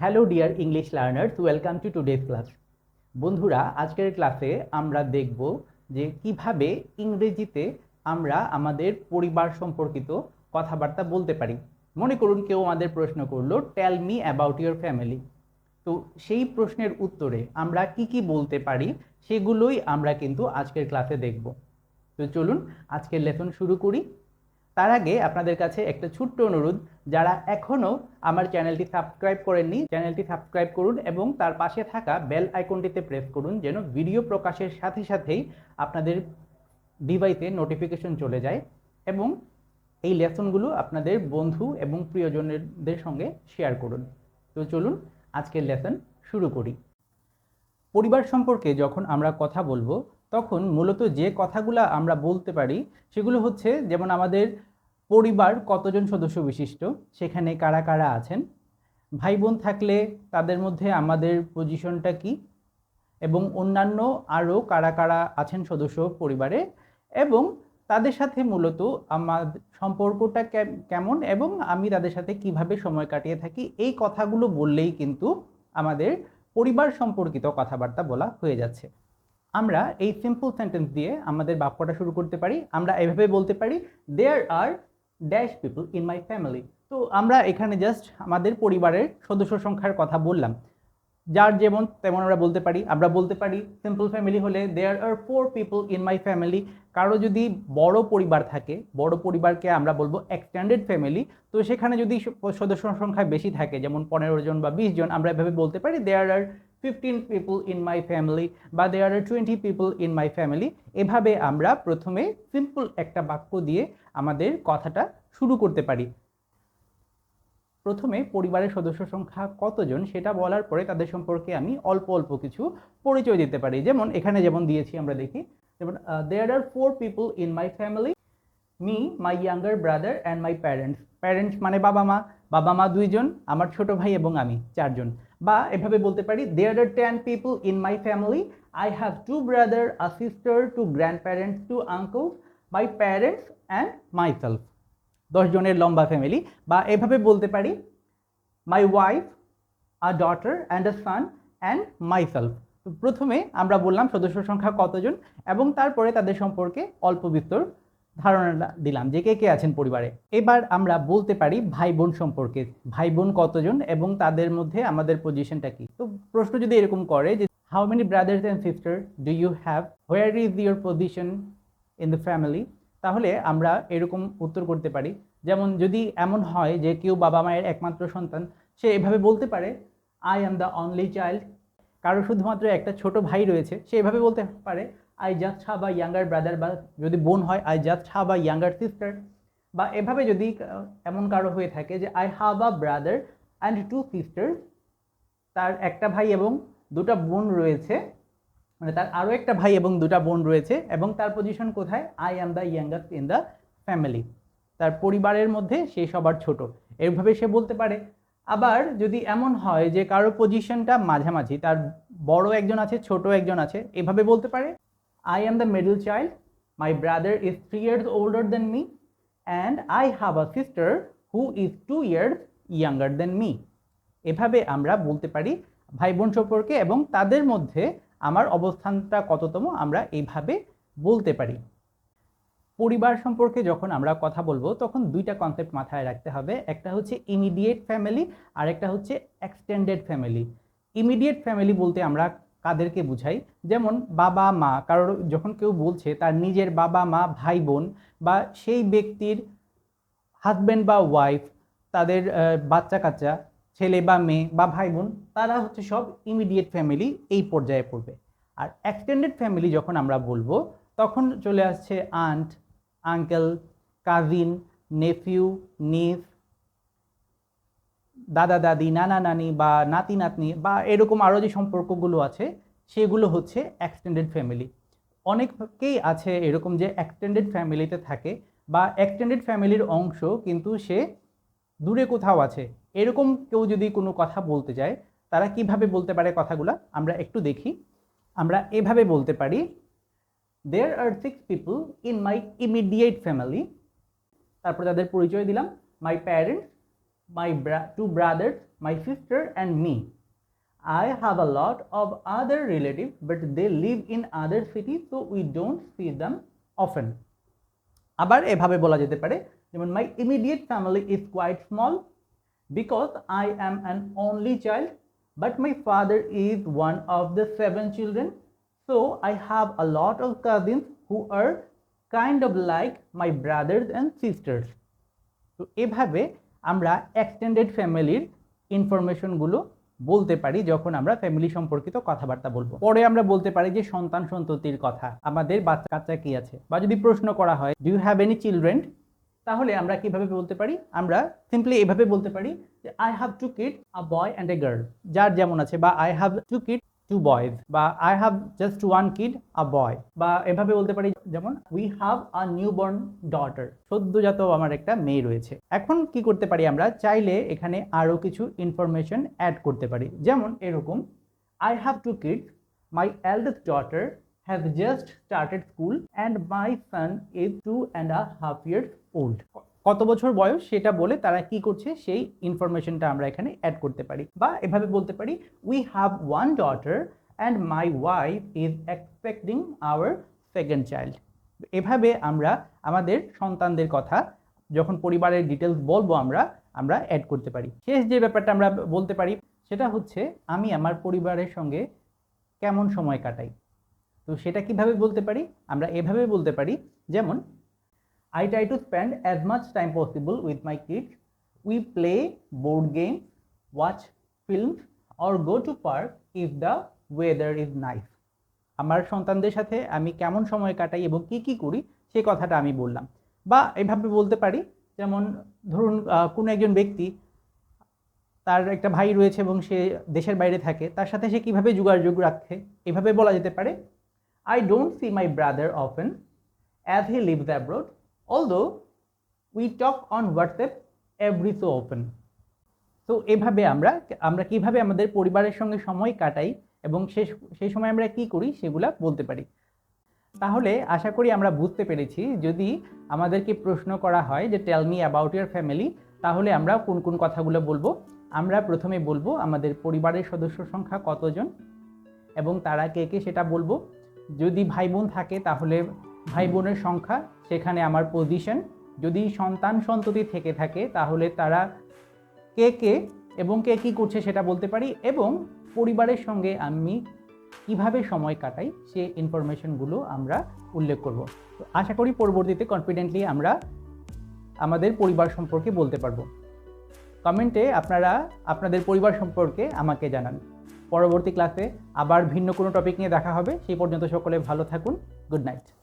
Hello dear English learners welcome to today's class বন্ধুরা, আজকের ক্লাসে আমরা দেখব যে কীভাবে ইংরেজিতে আমরা আমাদের পরিবার সম্পর্কিত কথাবার্তা বলতে পারি। মনে করুন, কেউ আমাদের প্রশ্ন করল tell me about your family তো সেই প্রশ্নের উত্তরে আমরা কি কি বলতে পারি, সেগুলোই আমরা কিন্তু আজকের ক্লাসে দেখব। তো চলুন, আজকের লেসন শুরু করি। তার আগে আপনাদের কাছে একটা ছোট্ট অনুরোধ, যারা এখনও আমার চ্যানেলটি সাবস্ক্রাইব করেননি, চ্যানেলটি সাবস্ক্রাইব করুন এবং তার পাশে থাকা বেল আইকনটিতে প্রেস করুন যেন ভিডিও প্রকাশের সাথে সাথেই আপনাদের ডিভাইসে নোটিফিকেশন চলে যায় এবং এই লেসনগুলো আপনাদের বন্ধু এবং প্রিয়জনদের সঙ্গে শেয়ার করুন। তো চলুন আজকের লেসন শুরু করি। পরিবার সম্পর্কে যখন আমরা কথা বলব, তখন মূলত যে কথাগুলো আমরা বলতে পারি, সেগুলো হচ্ছে যেমন আমাদের পরিবার কতজন সদস্য বিশিষ্ট? সেখানে কারা কারা আছেন? ভাই বোন থাকলে তাদের মধ্যে আমাদের পজিশনটা কি? এবং অন্যান্য আরও কারা কারা আছেন সদস্য পরিবারে? এবং তাদের সাথে মূলত আমার সম্পর্কটা কেমন? এবং আমি তাদের সাথে কীভাবে সময় কাটিয়ে থাকি? এই কথাগুলো বললেই কিন্তু আমাদের পরিবার সম্পর্কিত কথাবার্তা বলা হয়ে যাচ্ছে। আমরা এই সিম্পল সেন্টেন্স দিয়ে আমাদের বাক্যটা শুরু করতে পারি। আমরা এভাবে বলতে পারি there are dash people in my family তো আমরা এখানে জাস্ট আমাদের পরিবারের সদস্য সংখ্যার কথা বললাম। যার যেমন তেমন আমরা বলতে পারি। আমরা বলতে পারি সিম্পল ফ্যামিলি হলে there are four people in my family কারও যদি বড় পরিবার থাকে, বড় পরিবারকে আমরা বলব এক্সটেন্ডেড ফ্যামিলি তো সেখানে যদি সদস্য সংখ্যা বেশি থাকে, যেমন পনেরো জন বা বিশ জন, আমরা এভাবে বলতে পারি there are fifteen people in my family বা there are twenty people in my family এভাবে আমরা প্রথমে সিম্পল একটা বাক্য দিয়ে আমাদের কথাটা শুরু করতে পারি। প্রথমে পরিবারের সদস্য সংখ্যা কতজন সেটা বলার পরে তাদের সম্পর্কে আমি অল্প অল্প কিছু পরিচয় দিতে পারি। যেমন এখানে যেমন দিয়েছি আমরা দেখি, যেমন there are four people in my family me my younger brother and my parents parents মানে বাবা মা বাবা মা দুইজন, আমার ছোট ভাই এবং আমি চারজন। বা এভাবে বলতে পারি there are ten people in my family I have two brother a sister two grandparents two uncle my parents and myself দশ জনের লম্বা ফ্যামিলি বা এভাবে বলতে পারি my wife a daughter and a son and myself প্রথমে আমরা বললাম সদস্য সংখ্যা কতজন এবং তারপরে তাদের সম্পর্কে অল্প বিস্তর ধারণা দিলাম যে কে কে আছেন পরিবারে। এবার আমরা বলতে পারি ভাই বোন সম্পর্কে। ভাই বোন কতজন এবং তাদের মধ্যে আমাদের পজিশনটা কি? তো প্রশ্ন যদি এরকম করে যে how many brothers and sister do you have where is your position in the family তাহলে আমরা এরকম উত্তর করতে পারি। যেমন যদি এমন হয় যে কেউ বাবা মায়ের একমাত্র সন্তান, সে এভাবে বলতে পারে I am the only child কারও শুধুমাত্র একটা ছোট ভাই রয়েছে, সে এভাবে বলতে পারে, I just have a younger brother বা যদি বোন হয়, I just have a younger sister বা এভাবে যদি এমন কারও হয়ে থাকে যে, I have a brother and two sister তার একটা ভাই এবং দুটো বোন রয়েছে মানে তার আরও একটা ভাই এবং দুটা বোন রয়েছে, এবং তার পজিশন কোথায়? I am the youngest in the family তার পরিবারের মধ্যে সে সবার ছোট। এভাবে সে বলতে পারে। আবার যদি এমন হয় যে কারও পজিশনটা মাঝামাঝি, তার বড় একজন আছে, ছোট একজন আছে, এভাবে বলতে পারে I am the middle child my brother is three years older than me and I have a sister who is two years younger than me এভাবে আমরা বলতে পারি ভাই বোন সম্পর্কে এবং তাদের মধ্যে আমার অবস্থানটা কততম, আমরা এইভাবে বলতে পারি। পরিবার সম্পর্কে যখন আমরা কথা বলব, তখন দুইটা কনসেপ্ট মাথায় রাখতে হবে। একটা হচ্ছে ইমিডিয়েট ফ্যামিলি আর একটা হচ্ছে এক্সটেন্ডেড ফ্যামিলি ইমিডিয়েট ফ্যামিলি বলতে আমরা কাদেরকে বুঝাই? যেমন বাবা, মা, কারোর যখন কেউ বলছে, তার নিজের বাবা, মা, ভাই, বোন বা সেই ব্যক্তির হাজব্যান্ড বা ওয়াইফ তাদের বাচ্চা কাচ্চা ছেলে বা মেয়ে বা ভাই, বোন, তারা হচ্ছে সব ইমিডিয়েট ফ্যামিলি এই পর্যায়ে পড়বে। আর এক্সটেন্ডেড ফ্যামিলি যখন আমরা বলব, তখন চলে আসছে আন্ট আঙ্কেল, কাজিন, নেফিউ নিস দাদা, দাদি, নানা, নানি বা নাতি, নাতনি বা এরকম আরও যে সম্পর্কগুলো আছে, সেগুলো হচ্ছে এক্সটেন্ডেড ফ্যামিলি অনেকেই আছে এরকম যে এক্সটেন্ডেড ফ্যামিলিতে থাকে বা এক্সটেন্ডেড ফ্যামিলির অংশ কিন্তু সে দূরে কোথাও আছে। এরকম কেউ যদি কোনো কথা বলতে যায়, তারা কীভাবে বলতে পারে কথাগুলো আমরা একটু দেখি। আমরা এভাবে বলতে পারি there are six people in my immediate family তারপর তাদের পরিচয় দিলাম my parents bra- two brothers, my sister, and me. I have a lot of other relatives, but they live in other cities, so we don't see them often. আবার এভাবে বলা যেতে পারে যেমন my immediate family is quite small because I am an only child but my father is one of the seven children so I have a lot of cousins who are kind of like my brothers and sisters তো এভাবে আমরা extended ফ্যামিলির ইনফরমেশনগুলো বলতে পারি যখন আমরা family সম্পর্কিত কথাবার্তা বলব। পরে আমরা বলতে পারি যে সন্তান সন্ততির কথা। আমাদের বাচ্চা কাচ্চা কি আছে? বা যদি প্রশ্ন করা হয় do you have any children তাহলে আমরা কীভাবে বলতে পারি? আমরা সিম্পলি এভাবে বলতে পারি যে I have two kid a boy and a girl যার যেমন আছে বা I have two kid two boys বা I have just one kid a boy বা এভাবে বলতে পারি, যেমন we have a newborn daughter সদ্যজাত আমার একটা মেয়ে রয়েছে। এখন কি করতে পারি আমরা? চাইলে এখানে আরও কিছু ইনফরমেশন অ্যাড করতে পারি। যেমন, এরকম I have two kid my eldest daughter have just started school and my son is two and a half years old কত বছর বয়স সেটা বলে তারা কি করছে? সেই ইনফরমেশনটা আমরা এখানে অ্যাড করতে পারি। বা এভাবে বলতে পারি we have one daughter and my wife is expecting our second child এভাবে আমরা আমাদের সন্তানদের কথা যখন পরিবারের ডিটেলস বলব আমরা আমরা অ্যাড করতে পারি। শেষ যে ব্যাপারটা আমরা বলতে পারি, সেটা হচ্ছে আমি আমার পরিবারের সঙ্গে কেমন সময় কাটাই? তো সেটা কীভাবে বলতে পারি? আমরা এভাবে বলতে পারি, যেমন I try to spend as much time possible with my kids. We play board games, watch films, or go to park if the weather is nice. আমার সন্তানদের সাথে আমি কেমন সময় কাটাই এবং কি কি করি সেই কথাটা আমি বললাম বা এভাবে বলতে পারি যেমন ধরুন কোনো একজন ব্যক্তি তার একটা ভাই রয়েছে এবং সে দেশের বাইরে থাকে তার সাথে সে কীভাবে যোগাযোগ রাখে এভাবে বলা যেতে পারে I don't see my brother often as he lives abroad although we talk on WhatsApp every so often তো এভাবে আমরা আমরা কীভাবে আমাদের পরিবারের সঙ্গে সময় কাটাই এবং সে সেই সময় আমরা কি করি সেগুলা বলতে পারি। তাহলে আশা করি আমরা বুঝতে পেরেছি, যদি আমাদেরকে প্রশ্ন করা হয় যে tell me about your family তাহলে আমরা কোন কোন কথাগুলো বলব? আমরা প্রথমে বলব আমাদের পরিবারের সদস্য সংখ্যা কতজন এবং তারা কে কে সেটা বলব। যদি ভাই বোন থাকে তাহলে ভাই বোনের সংখ্যা, সেখানে আমার পজিশন যদি সন্তান সন্ততি থেকে থাকে, তাহলে তারা কে কে এবং কে কী করছে সেটা বলতে পারি এবং পরিবারের সঙ্গে আমি কীভাবে সময় কাটাই, সে ইনফরমেশনগুলো আমরা উল্লেখ করব। তো আশা করি পরবর্তীতে কনফিডেন্টলি আমরা আমাদের পরিবার সম্পর্কে বলতে পারব। কমেন্টে আপনারা আপনাদের পরিবার সম্পর্কে আমাকে জানান। পরবর্তী ক্লাসে আবার ভিন্ন কোনো টপিক নিয়ে দেখা হবে। সেই পর্যন্ত সকলে ভালো থাকুন। Good night